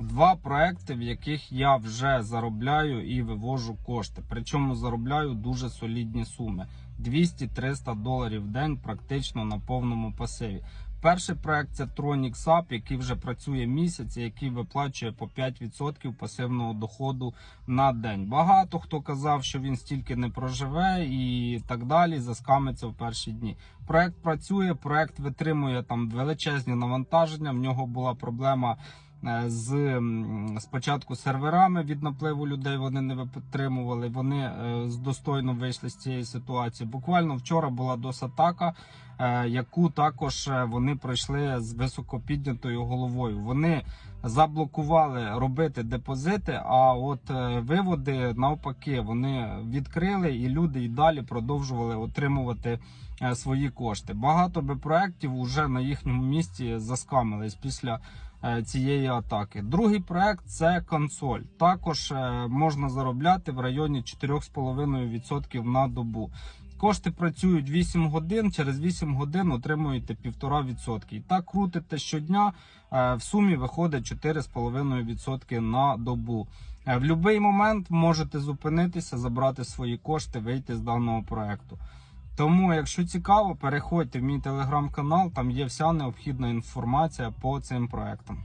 Два проекти, в яких я вже заробляю і вивожу кошти. Причому заробляю дуже солідні суми: 200-300 доларів в день, практично на повному пасиві. Перший проект це Tronic SAP, який вже працює місяць, і який виплачує по 5% пасивного доходу на день. Багато хто казав, що він стільки не проживе і так далі. Заскамиться в перші дні. Проект працює, проект витримує там величезні навантаження. В нього була проблема. Е, З спочатку серверами від напливу людей вони не витримували. Вони е, з- достойно вийшли з цієї ситуації. Буквально вчора була досатака, е, яку також вони пройшли з високо піднятою головою. Вони заблокували робити депозити. А от виводи навпаки вони відкрили, і люди і далі продовжували отримувати свої кошти. Багато би проєктів вже на їхньому місці заскамились після цієї атаки. Другий проект це консоль. Також е, можна заробляти в районі 4,5% на добу. Кошти працюють 8 годин, через 8 годин отримуєте 1,5%. І так крутите щодня. е, В сумі виходить 4,5% на добу. Е, В будь-який момент можете зупинитися, забрати свої кошти, вийти з даного проекту. Тому, якщо цікаво, переходьте в мій телеграм-канал, там є вся необхідна інформація по цим проектам.